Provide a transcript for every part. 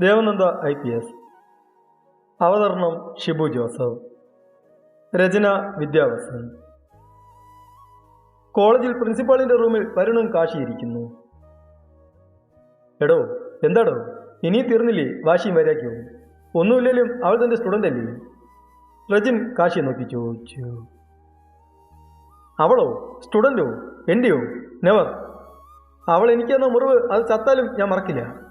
Devananda I P S. അവതരണം Shibu Joseph. രചന വിദ്യാവസൻ. കോളേജിൽ പ്രിൻസിപ്പാളിന്റെ റൂമിൽ വരുണും കാശിയിരിക്കുന്നു. എടോ എന്താടോ? ഇനി തീർന്നില്ലേ? വാശിയും വരാക്കിയോ ഒന്നുമില്ലേലും അവൾ തന്റെ സ്റ്റുഡന്റ് അല്ലേ? രജിൻ കാശിയെ നോക്കി ചോദിച്ചു. അവളോ? സ്റ്റുഡന്റോ എന്റെയോ നെവർ അവൾ എനിക്കെന്ന മുറിവ് അത് ചത്താലും ഞാൻ മറക്കില്ല.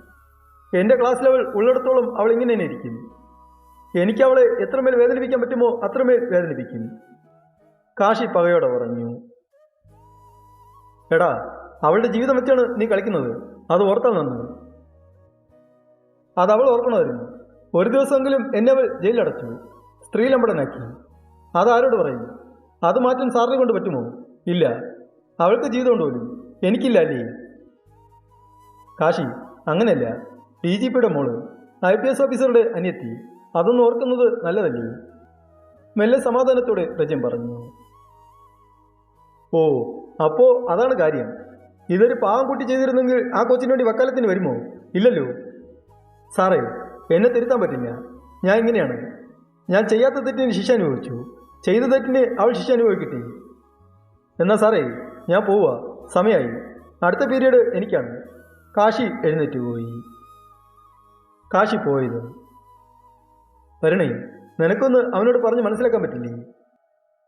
എന്റെ ക്ലാസ് ലെവൽ ഉള്ളിടത്തോളം അവൾ ഇങ്ങനെ തന്നെ ഇരിക്കും? എനിക്ക് അവളെ എത്രമേൽ വേദനിപ്പിക്കാൻ പറ്റുമോ അത്രമേൽ വേദനിപ്പിക്കും. കാശി പകയോടെ പറഞ്ഞു. എടാ അവളുടെ ജീവിതം വെച്ചാണ് നീ കളിക്കുന്നത്. അത് ഓർത്താൽ നന്ന്. അത് അവൾ ഓർക്കണമായിരുന്നു. ഒരു ദിവസമെങ്കിലും എന്നെ അവൾ ജയിലിലടച്ചു. സ്ത്രീലമ്പടനാക്കി അത് ആരോട് പറയും? അത് മാറ്റാൻ സാറിനെ കൊണ്ട് പറ്റുമോ? ഇല്ല. അവൾക്ക് ജീവിതം കൊണ്ടുപോലും എനിക്കില്ല അല്ലേ? കാശി അങ്ങനെയല്ല. ഡി ജി പിയുടെ മോൾ ഐ പി എസ് ഓഫീസറുടെ അനിയത്തി അതൊന്നും ഓർക്കുന്നത് നല്ലതല്ലേ? മെല്ലെ സമാധാനത്തോടെ രജൻ പറഞ്ഞു. ഓ അപ്പോ അതാണ് കാര്യം. ഇതൊരു പാവം കുട്ടി ചെയ്തിരുന്നെങ്കിൽ ആ കൊച്ചിന് വേണ്ടി വക്കാലത്തിന് വരുമോ? ഇല്ലല്ലോ. സാറേ എന്നെ തിരുത്താൻ പറ്റില്ല. ഞാൻ ഇങ്ങനെയാണ്. ഞാൻ ചെയ്യാത്ത തെറ്റിന് ശിക്ഷ അനുഭവിച്ചു. ചെയ്ത തെറ്റിന് അവൾ ശിക്ഷ അനുഭവിക്കട്ടെ. എന്നാ സാറേ ഞാൻ പോവുക സമയമായി അടുത്ത പീരീഡ് എനിക്കാണ്. കാശി എഴുന്നേറ്റ് പോയി. കാശി പോയത്. വരണേ നിനക്കൊന്ന് അവനോട് പറഞ്ഞ് മനസ്സിലാക്കാൻ പറ്റില്ലേ?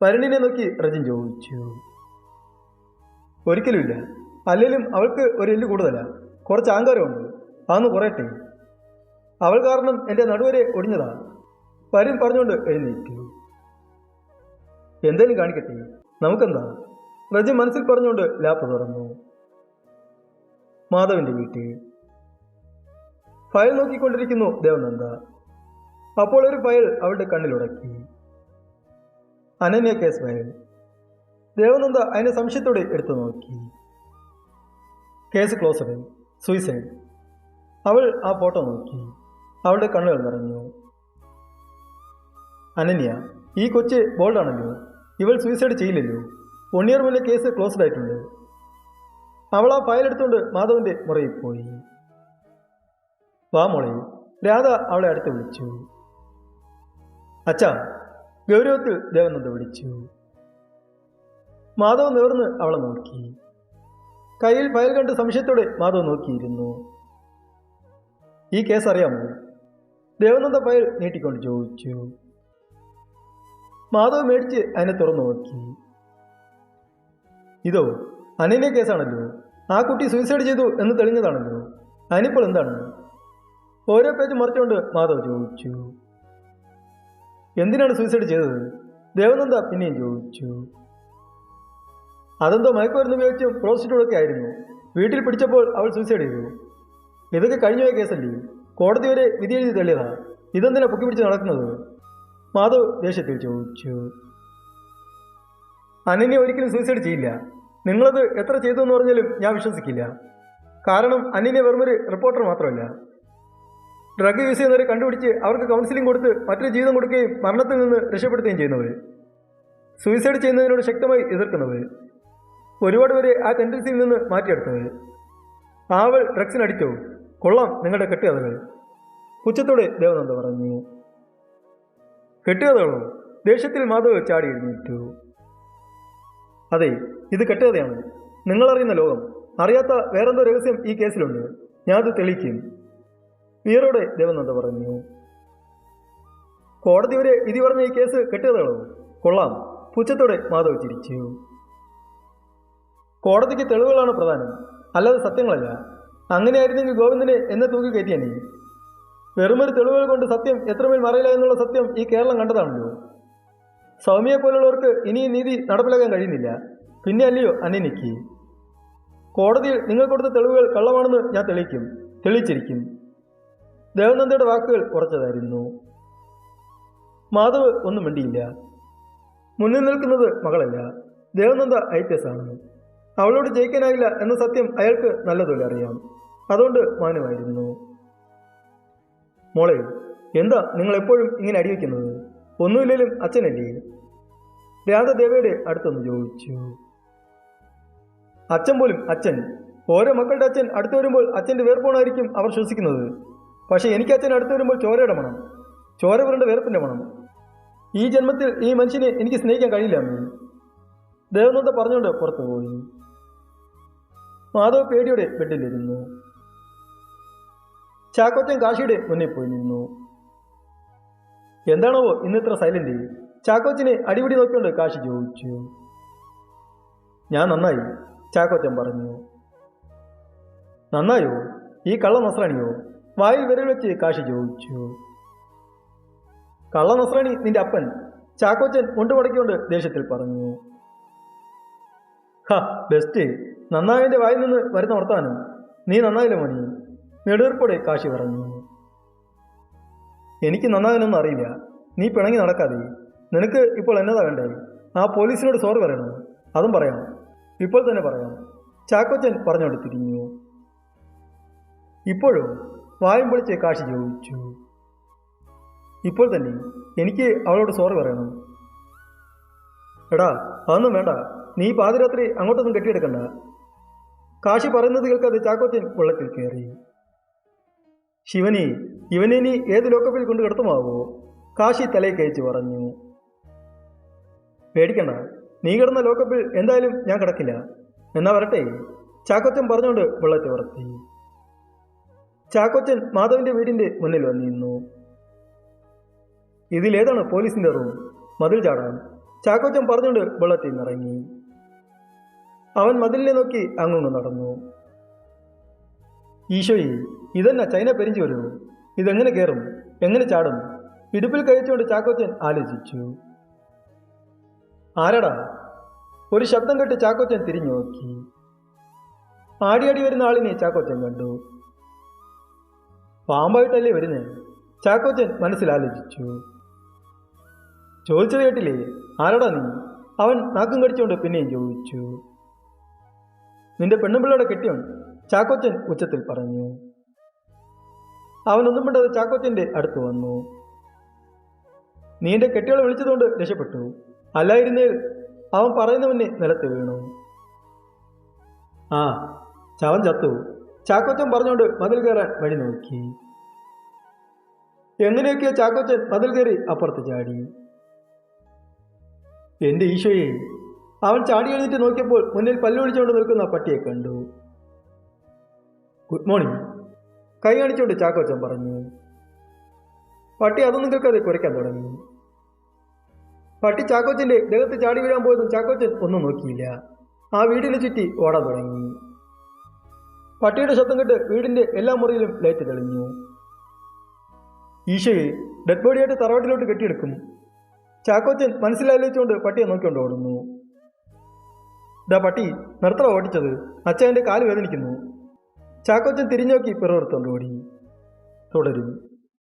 വരുണിനെ നോക്കി റജിൻ ചോദിച്ചു. ഒരിക്കലുമില്ല. അല്ലെങ്കിലും അവൾക്ക് ഒരു എല്ല് കൂടുതലാ. കുറച്ച് അഹങ്കാരമുണ്ട്. അതൊന്ന് കുറയട്ടെ. അവൾ കാരണം എന്റെ നടുവരെ ഒടിഞ്ഞതാ. വരും പറഞ്ഞുകൊണ്ട് എഴുന്നേറ്റു. എന്തേലും കാണിക്കട്ടെ? നമുക്കെന്താ? റജി മനസ്സിൽ പറഞ്ഞുകൊണ്ട് ലാപ്പ് തുറന്നു. മാധവന്റെ വീട്ടിൽ. ഫയൽ നോക്കിക്കൊണ്ടിരിക്കുന്നു. ദേവനന്ദ അപ്പോൾ ഒരു ഫയൽ അവളുടെ കണ്ണിലുടക്കി. Ananya case file. ദേവനന്ദ അതിനെ സംശയത്തോടെ എടുത്തു നോക്കി. കേസ് ക്ലോസ്ഡ് സൂയിസൈഡ് അവൾ ആ ഫോട്ടോ നോക്കി. അവളുടെ കണ്ണുകൾ നിറഞ്ഞു. അനന്യ ഈ കൊച്ച് ബോൾഡാണല്ലോ ഇവൾ സൂയിസൈഡ് ചെയ്യില്ലല്ലോ. വൺ ഇയർ മുന്നേ കേസ് ക്ലോസ്ഡ് ആയിട്ടുണ്ട്. അവൾ ആ ഫയൽ എടുത്തുകൊണ്ട് മാധവന്റെ മുറിയിൽ പോയി. വാ മോളെ. രാധ അവളെ അടുത്ത് വിളിച്ചു. അച്ഛ ഗൗരവത്തിൽ ദേവനന്ദ വിളിച്ചു. മാധവ് നേർന്ന് അവളെ നോക്കി. കയ്യിൽ ഫയൽ കണ്ട് സംശയത്തോടെ മാധവ് നോക്കിയിരുന്നു. ഈ കേസ് അറിയാമോ? ദേവനന്ദ ഫയൽ നീട്ടിക്കൊണ്ട് ചോദിച്ചു. മാധവ് മേടിച്ച് അതിനെ തുറന്നു നോക്കി. ഇതോ അനന്യ കേസാണല്ലോ. ആ കുട്ടി സൂയിസൈഡ് ചെയ്തു എന്ന് തെളിഞ്ഞതാണല്ലോ. അതിനിപ്പോൾ എന്താണ്? ഓരോ പേജ് മറിച്ചുകൊണ്ട് മാധവ് ചോദിച്ചു. എന്തിനാണ് സൂയിസൈഡ് ചെയ്തത്? ദേവനന്ദ പിന്നെയും ചോദിച്ചു. അതെന്തോ മയക്കുമരുന്ന് ഉപയോഗിച്ച് പ്രോസ്റ്റിറ്റ്യൂട്ടൊക്കെ ആയിരുന്നു. വീട്ടിൽ പിടിച്ചപ്പോൾ അവൾ സൂയിസൈഡ് ചെയ്തു. ഇതൊക്കെ കഴിഞ്ഞുപോയ കേസല്ലേ? കോടതി വരെ വിധി എഴുതി തെളിയതാ ഇതെന്തിനാ പൊക്കി പിടിച്ച് നടക്കുന്നത്? മാധവ് ദേഷ്യത്തിൽ ചോദിച്ചു. അനന്യ ഒരിക്കലും സൂയിസൈഡ് ചെയ്യില്ല. നിങ്ങളത് എത്ര ചെയ്തു എന്ന് പറഞ്ഞാലും ഞാൻ വിശ്വസിക്കില്ല. കാരണം അനന്യ വെറുമൊരു റിപ്പോർട്ടർ മാത്രമല്ല. ഡ്രഗ് യൂസ് ചെയ്യുന്നവരെ കണ്ടുപിടിച്ച് അവർക്ക് കൗൺസിലിംഗ് കൊടുത്ത് മറ്റൊരു ജീവിതം കൊടുക്കുകയും മരണത്തിൽ നിന്ന് രക്ഷപ്പെടുത്തുകയും ചെയ്യുന്നവർ സൂയിസൈഡ് ചെയ്യുന്നതിനോട് ശക്തമായി എതിർക്കുന്നവർ ഒരുപാട് പേര് ആ ടെൻഡൻസിയിൽ നിന്ന് മാറ്റിയെടുത്തവർ ആവൾ ഡ്രഗ്സിന് അടിച്ചോ കൊള്ളാം നിങ്ങളുടെ കെട്ടുകഥകൾ പുച്ഛത്തോടെ ദേവനന്ദ പറഞ്ഞു കെട്ടുകഥകളോ? ദേഷ്യത്തിൽ മാധവ് ചാടി എഴുന്നേറ്റു. അതെ ഇത് കെട്ടുകഥയാണ്. നിങ്ങളറിയുന്ന ലോകം. അറിയാത്ത വേറെന്തോ രഹസ്യം ഈ കേസിലുണ്ട് ഞാനത് തെളിയിക്കും. വീറോടെ ദേവനന്ദ പറഞ്ഞു കോടതി വരെ വിധി പറഞ്ഞ ഈ കേസ് കെട്ടുകഥകളോ കൊള്ളാം. പുച്ഛത്തോടെ മാധവ് ചിരിച്ചു. കോടതിക്ക് തെളിവുകളാണ് പ്രധാനം. അല്ലാതെ സത്യങ്ങളല്ല. അങ്ങനെയായിരുന്നെങ്കിൽ ഗോവിന്ദനെ എന്നെ തൂക്കി കയറ്റിയനെ വെറുമൊരു തെളിവുകൾ കൊണ്ട് സത്യം എത്രമേൽ മറയില്ല എന്നുള്ള സത്യം ഈ കേരളം കണ്ടതാണല്ലോ. സൗമ്യയെ പോലുള്ളവർക്ക് ഇനിയും നീതി നടപ്പിലാക്കാൻ കഴിയുന്നില്ല. പിന്നെ അല്ലയോ അനിനിക്ക് കോടതിയിൽ നിങ്ങൾ കൊടുത്ത തെളിവുകൾ കള്ളമാണെന്ന് ഞാൻ തെളിയിക്കും. തെളിയിച്ചിരിക്കും. ദേവനന്ദയുടെ വാക്കുകൾ ഉറച്ചതായിരുന്നു. മാധവ് ഒന്നും മിണ്ടിയില്ല. മുന്നിൽ നിൽക്കുന്നത് മകളല്ല. ദേവനന്ദ ഐ പി എസ് ആണ്. അവളോട് ജയിക്കാനായില്ല എന്ന സത്യം അയാൾക്ക് നല്ലതുപോലെ അറിയാം. അതുകൊണ്ട് മാനുമായിരുന്നു മോളെ എന്താ നിങ്ങൾ എപ്പോഴും ഇങ്ങനെ അടിവെക്കുന്നത് ഒന്നുമില്ലേലും അച്ഛനല്ലേ? രാധദേവയുടെ അടുത്തൊന്ന് ചോദിച്ചു. അച്ഛൻ പോലും അച്ഛൻ. ഓരോ മക്കളുടെ അച്ഛൻ അടുത്തു വരുമ്പോൾ അച്ഛന്റെ വേർപോണായിരിക്കും അവർ ശ്വസിക്കുന്നത്. പക്ഷേ എനിക്ക് അച്ഛൻ അടുത്ത് വരുമ്പോൾ ചോരയുടെ മണം ചോര പുരണ്ട വേർപ്പിന്റെ മണം. ഈ ജന്മത്തിൽ ഈ മനുഷ്യനെ എനിക്ക് സ്നേഹിക്കാൻ കഴിയില്ല അമ്മേ. ദേവനന്ദ പറഞ്ഞുകൊണ്ട് പുറത്തു പോയി. മാധവ് പേടിയോടെ ബെഡിലിരുന്നു. ചാക്കോച്ചൻ കാശിയുടെ മുന്നിൽ പോയി നിന്നു. എന്താണാവോ ഇന്ന് ഇത്ര സൈലന്റ്? ചാക്കോച്ചനെ അടിപിടി നോക്കിക്കൊണ്ട് കാശി ചോദിച്ചു. ഞാൻ നന്നായി ചാക്കോച്ചൻ പറഞ്ഞു. നന്നായോ? ഈ കള്ള നസ്രാണിയോ? വായിൽ വിരൽ വെച്ച് കാശി ചോദിച്ചു. കള്ള നസ്രാണി നിന്റെ അപ്പൻ ചാക്കോച്ചൻ മുണ്ടുമടക്കിക്കൊണ്ട് ദേഷ്യത്തിൽ പറഞ്ഞു. ഹ ബെസ്റ്റ് നന്നായവന്റെ വായിൽ നിന്ന് വരുന്ന വർത്താനം. നീ നന്നായില്ല മോനി? നെടുവീർപ്പോടെ കാശി പറഞ്ഞു. എനിക്ക് നന്നാകാനൊന്നും അറിയില്ല. നീ പിണങ്ങി നടക്കാതെ. നിനക്ക് ഇപ്പോൾ എന്നതാ വേണ്ടേ? ആ പോലീസിനോട് സോറി പറയണം. അതും പറയാം. ഇപ്പോൾ തന്നെ പറയാം. ചാക്കോച്ചൻ പറഞ്ഞുകൊണ്ട് തിരിഞ്ഞു. ഇപ്പോഴും? വായും പൊളിച്ച് കാശി ചോദിച്ചു ഇപ്പോൾ തന്നെ എനിക്ക് അവളോട് സോറി പറയണം. എടാ അതൊന്നും വേണ്ട. നീ പാതിരാത്രി അങ്ങോട്ടൊന്നും കെട്ടിയെടുക്കണ്ട. കാശി പറയുന്നത് കേൾക്കാതെ ചാക്കോച്ചൻ വെള്ളത്തിൽ കയറി. ശിവനി ഇവനെ നീ ഏത് ലോക്കപ്പിൽ കൊണ്ട് കിടത്തുമാവോ? കാശി തലയിൽ കയച്ച് പറഞ്ഞു. പേടിക്കണ്ട. നീ കിടന്ന ലോക്കപ്പിൽ എന്തായാലും ഞാൻ കിടക്കില്ല. എന്നാ വരട്ടെ. ചാക്കോച്ചൻ പറഞ്ഞുകൊണ്ട് വെള്ളത്തിൽ ഉറത്തി ചാക്കോച്ചൻ മാധവന്റെ വീടിന്റെ മുന്നിൽ വന്നിരുന്നു. ഇതിലേതാണ് പോലീസിന്റെ റൂം? മതിൽ ചാടാൻ. ചാക്കോച്ചൻ പറഞ്ഞുകൊണ്ട് വെള്ളത്തിൽ നിറങ്ങി. അവൻ മതിലിനെ നോക്കി അങ്ങോട്ട് നടന്നു. ഈശോയെ ഇതെന്നാ ചൈന പെരിഞ്ചു വരുമോ ഇതെങ്ങനെ കയറും എങ്ങനെ ചാടും? ഇടുപ്പിൽ കഴിച്ചുകൊണ്ട് ചാക്കോച്ചൻ ആലോചിച്ചു. ആരടാ? ഒരു ശബ്ദം കേട്ട് ചാക്കോച്ചൻ തിരിഞ്ഞു നോക്കി ആടിയാടി വരുന്ന ആളിനെ ചാക്കോച്ചൻ കണ്ടു. പാമ്പായിട്ടല്ലേ വരുന്നത് ചാക്കോച്ചൻ മനസ്സിലാലോചിച്ചു. ചോദിച്ചത് കേട്ടില്ലേ? ആരോടാ നീ? അവൻ നാക്കും കടിച്ചുകൊണ്ട് പിന്നെയും ചോദിച്ചു. നിന്റെ പെണ്ണുപിള്ളയുടെ കെട്ടിയോൻ ചാക്കോച്ചൻ ഉച്ചത്തിൽ പറഞ്ഞു. അവൻ ഒന്നും മിണ്ടാതെ ചാക്കോച്ചന്റെ അടുത്ത് വന്നു. നീ എന്റെ കെട്ടികളെ വിളിച്ചതുകൊണ്ട് രക്ഷപ്പെട്ടു. അല്ലായിരുന്നേൽ അവൻ പറയുന്നവനെ നിലത്ത് വീണു. ആ ചവൻ ചത്തു. ചാക്കോച്ചൻ പറഞ്ഞുകൊണ്ട് മതിൽ കയറാൻ വഴി നോക്കി. എങ്ങനെയൊക്കെയോ ചാക്കോച്ചൻ മതിൽ കയറി അപ്പുറത്ത് ചാടി. എന്റെ ഈശോയെ അവൻ ചാടി എഴുന്നേറ്റ് നോക്കിയപ്പോൾ മുന്നിൽ പല്ലുപിടിച്ചുകൊണ്ട് നിൽക്കുന്ന പട്ടിയെ കണ്ടു. ഗുഡ് മോർണിംഗ് കൈ കാണിച്ചുകൊണ്ട് ചാക്കോച്ചൻ പറഞ്ഞു. പട്ടി അതൊന്നും കേൾക്കാതെ കുരയ്ക്കാൻ തുടങ്ങി. പട്ടി ചാക്കോച്ചന്റെ ദേഹത്ത് ചാടി വീഴാൻ പോയതും ചാക്കോച്ചൻ ഒന്നും നോക്കിയില്ല. ആ വീടിനെ ചുറ്റി ഓടാൻ തുടങ്ങി. പട്ടിയുടെ ശബ്ദം കേട്ട് വീടിന്റെ എല്ലാ മുറിയിലും ലൈറ്റ് തെളിഞ്ഞു. ഈശയെ ഡെഡ് ബോഡിയായിട്ട് തറവാട്ടിലോട്ട് കെട്ടിയെടുക്കും. ചാക്കോച്ചൻ മനസ്സിലാലോചിച്ചുകൊണ്ട് പട്ടിയെ നോക്കിക്കൊണ്ട് ഓടുന്നു. ഡാ പട്ടി നിർത്തറ ഓടിച്ചത്. അച്ഛന്റെ കാൽ വേദനിക്കുന്നു. ചാക്കോച്ചൻ തിരിഞ്ഞു നോക്കി പിറവെടുത്തോണ്ട് ഓടി. തുടരും.